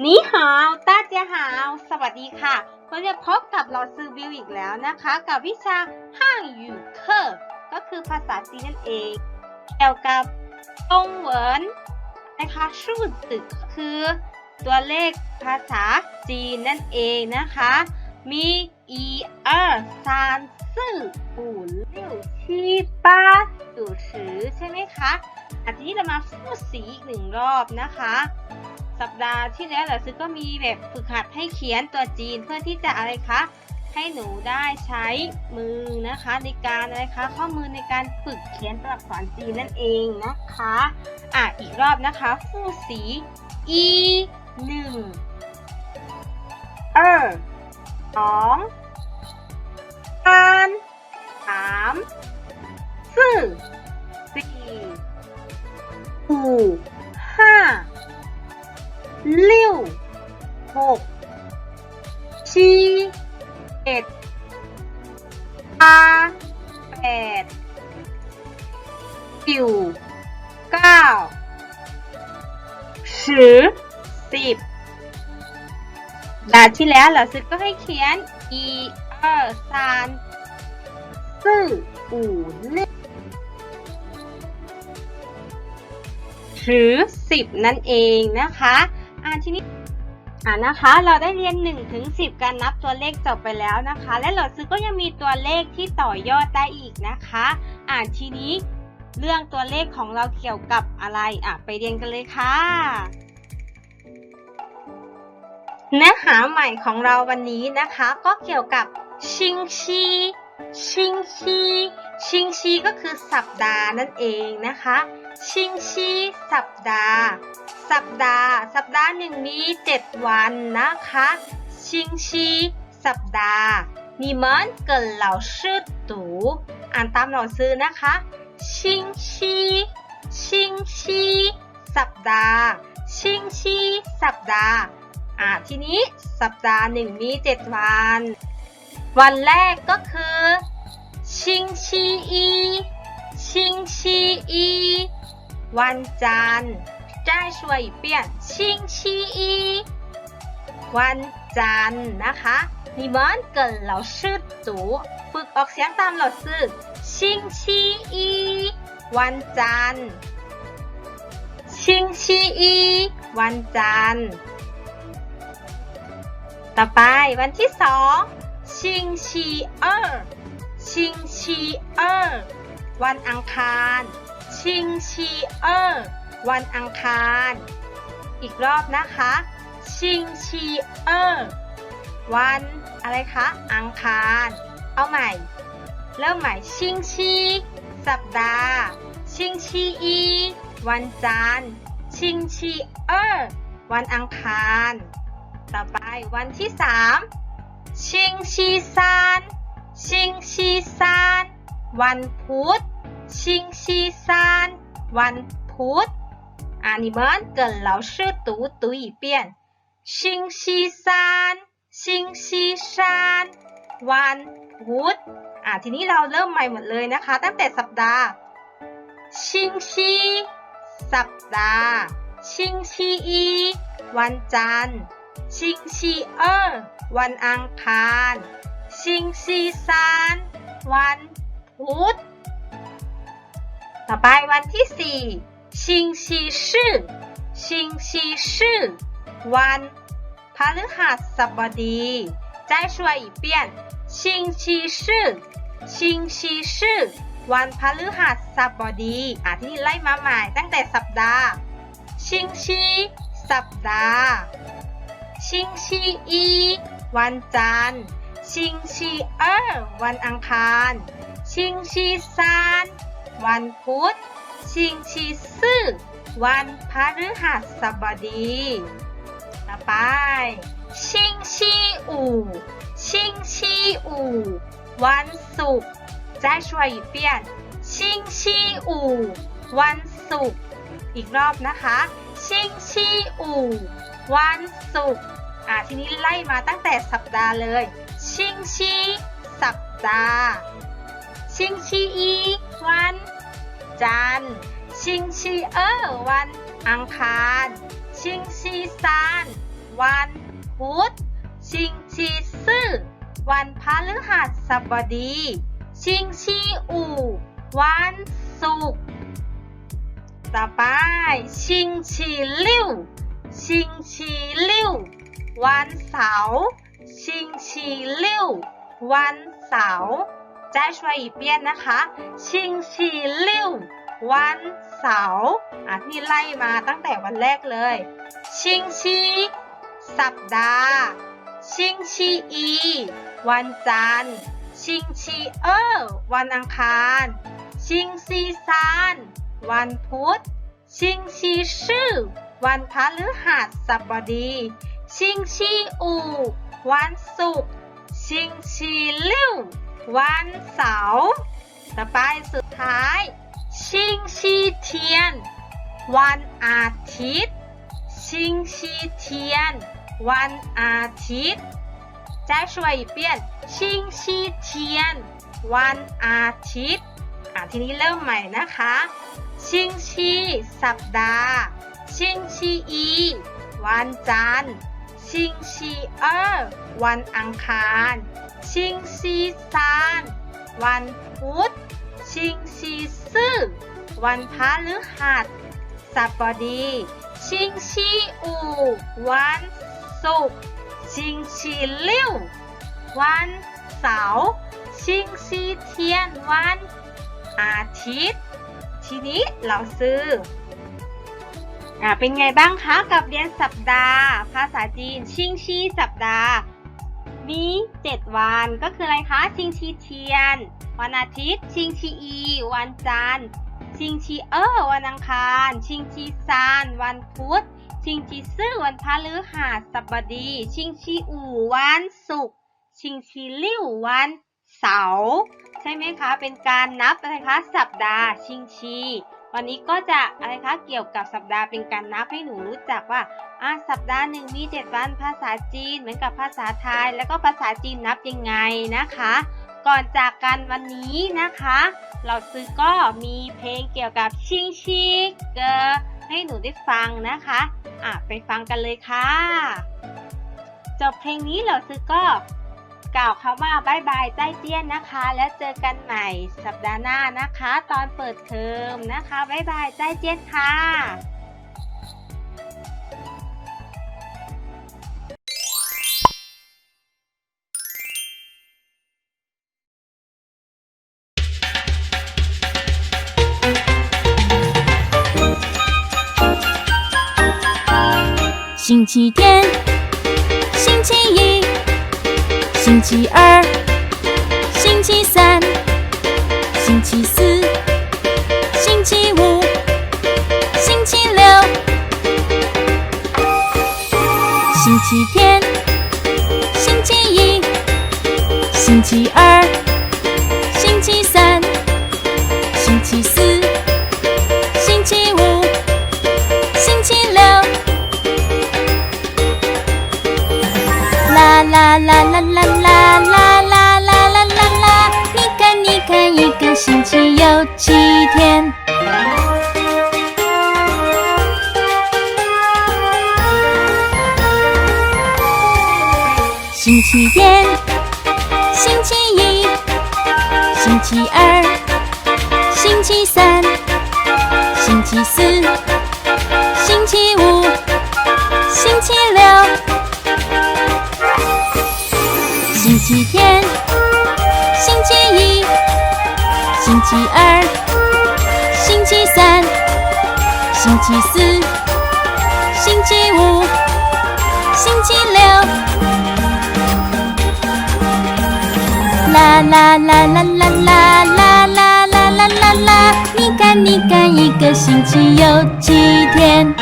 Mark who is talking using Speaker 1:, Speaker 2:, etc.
Speaker 1: นี่ฮาวตาเจฮาว สวัสดีค่ะ วันนี้พบกับเราซื้อวิวอีกแล้วนะคะ กับวิชาห้างยูเคก็คือภาษาจีนนั่นเอง เกี่ยวกับตงเหวินนะคะชื่ตึก็คือ ตัวเลขภาษาจีนนั่นเองนะคะ มีอีเอร์ซานซื่ออู่ลิ้วชีป้าสุสือใช่ไหมคะอาทิตย์นี้เรามาพูดสีอีกหนึ่งรอบนะคะ สัปดาห์ที่แล้วเราซื้อก็มีแบบฝึกหัดให้เขียนตัวจีนเพื่อที่จะอะไรคะให้หนูได้ใช้มือนะคะในการอะไรคะข้อมือในการฝึกเขียนตัวอักษรจีนนั่นเองนะคะอะอีกรอบนะคะฟู่สีอีหนึ่งเออสองสามสามสี่สี่ห้า ลิ้วหกชี้เจ็ดาที่แล้วเราซึกก็ให้เขียนอีเออซานสื่ออูนหรือสิบนั่นเองนะคะ ทีนี้อ่านะคะ เราได้เรียน 1 ถึง 10 การนับตัวเลขจบไปแล้วนะคะ และหลอดซื้อก็ยังมีตัวเลขที่ต่อยอดได้อีกนะคะอ่าทีนี้เรื่องตัวเลขของเราเกี่ยวกับอะไรอะไปเรียนกันเลยค่ะเนื้อหาใหม่ของเราวันนี้นะคะ ก็เกี่ยวกับชิงชีชิงชีชิงชีก็คือสัปดาห์นั่นเองนะคะ ชิงชีสัปดาห์ สัปดาห์ สัปดาห์หนึ่งมี7วันนะคะชิงชีสัปดาห์你们跟老师读อ่านตามเราซื้อนะคะชิงชีชิงชีสัปดาห์ชิงชีสัปดาห์อ่าทีนี้สัปดาห์หนึ่งมี7วัน วันแรกก็คือชิงชีอีชิงชีอีวันจันทร์ 再说一遍星期一วันจันทร์นะคะ你们跟老师读ฝึกออกเสียงตาม老师星期一วันจันทร์星期一วันจันทร์ต่อไปวันที่สอง星期二星期二วันอังคาร星期二 วันอังคาร อีกรอบนะคะ ชิงชีเออร์วันอะไรคะ อังคาร เอาใหม่ เริ่มใหม่ชิงชีสัปดาห์ ชิงชีอีวันจันทร์ ชิงชีเออร์วันอังคาร ต่อไปวันที่สามชิงชีซานชิงชีซานวันพุธชิงชีซานวันพุธ 啊，你们跟老师读读一遍。星期三，星期三วันพุธอ่ะทีนี้เราเริ่มใหม่หมดเลยนะคะ ตั้งแต่สัปดาห์ชิงชีสัปดาห์ชิงชีอีวันจันทร์ชิงชีเออวันอังคารชิงชีซานวันพุธ ต่อไปวันที่สี่ ชิงชีชื่อชิงชีชื่อวันพฤหัสบดี再说一遍ชิงชีชื่อชิงชีชื่อวันพฤหัสบดีอ่ะที่นี่ไล่มาใหม่ตั้งแต่สัปดาห์ชิงชีสัปดาห์ชิงชีอีวันจันทร์ชิงชีเออวันอังคารชิงชีซานวันพุธ ชิงชีซื่อวันพฤหัสบดี ต่อไป ชิงชีอู่ชิงชีอู่วันศุกร์再说一遍ชิงชีอู่วันศุกร์อีกรอบนะคะ ชิงชีอู่วันศุกร์อ่ะทีนี้ไล่มาตั้งแต่สัปดาห์เลย ชิงชีสัปดาห์ ชิงชีอีวัน จันทร์ ชิงชีเออวันอังคาร ชิงชีซานวันพุธ ชิงชีซื่อวันพฤหัสบดี ชิงชีอู่วันศุกร์ต่อไป ชิงชีลิ่ว ชิงชีลิ่ว วันเสาร์ ชิงชีลิ่ว วันเสาร์ 再说一遍นะคะ ชิงชีลิ่ว วันเสาร์อ่ะที่ไล่มาตั้งแต่วันแรกเลย ชิงชี สัปดาห์ ชิงชีอี วันจันทร์ ชิงชีเออวันอังคาร ชิงซีซาน วันพุธ ชิงชีชื่อ วันพฤหัสบดี ชิงชีอู วันศุกร์ ชิงชีลิ่ว วันเสาร์ต่อไปสุดท้าย ชิงชีเทียน วันอาทิตย์ ชิงชีเทียน วันอาทิตย์再说一遍ชิงชีเทียน วันอาทิตย์อ่ะทีนี้เริ่มใหม่นะคะ ชิงชีสัปดาห์ ชิงชีอี วันจันทร์ ชิงชีเออวันอังคาร ชิงชีซานวันพุธ ชิงชีซื่อวันพฤหัสบดี ชิงชีอู วันศุกร์ ชิงชีลิ่ววันเสาร์ ชิงชีเทียนวันอาทิตย์ ทีนี้เราซื้อ อ่าเป็นไงบ้างคะกับเรียนสัปดาห์ ภาษาจีน ชิงชีสัปดาห์มี7วันก็คืออะไรคะ ชิงชีเทียน วันอาทิตย์ ชิงชีอี วันจันทร์ ชิงชีเออวันอังคาร ชิงชีซาน วันพุธ ชิงชีซื่อวันพฤหัสบดี ชิงชีอู่วันศุกร์ ชิงชีลิ่ววันเสาร์ ใช่ไหมคะ เป็นการนับอะไรคะ สัปดาห์ ชิงชี วันนี้ก็จะอะไรคะเกี่ยวกับสัปดาห์เป็นการนับให้หนูรู้จักว่าอะสัปดาห์หนึ่งมีเจ็ดวันภาษาจีนเหมือนกับภาษาไทย แล้วก็ภาษาจีนนับยังไงนะคะ ก่อนจากกันวันนี้นะคะ เราซื้อก็มีเพลงเกี่ยวกับชิงชิกเกอให้หนูได้ฟังนะคะอะไปฟังกันเลยค่ะจบเพลงนี้เราซื้อก็ กล่าวคำว่าบายบายใจเจี้ยนนะคะ แล้วเจอกันใหม่สัปดาห์หน้านะคะ ตอนเปิดเทอมนะคะบายบายใจเจี้ยนค่ะ
Speaker 2: 星期天，星期一， 星期二，星期三，星期四，星期五，星期六，星期天，星期一，星期二，星期三，星期四，星期天，星期一，星期二，星期三，星期四，星期五，星期六。星期天，星期一，星期二，星期三，星期四，星期五，星期六。啦啦啦啦啦啦啦啦啦啦啦啦！你看，你看，一个星期有几天。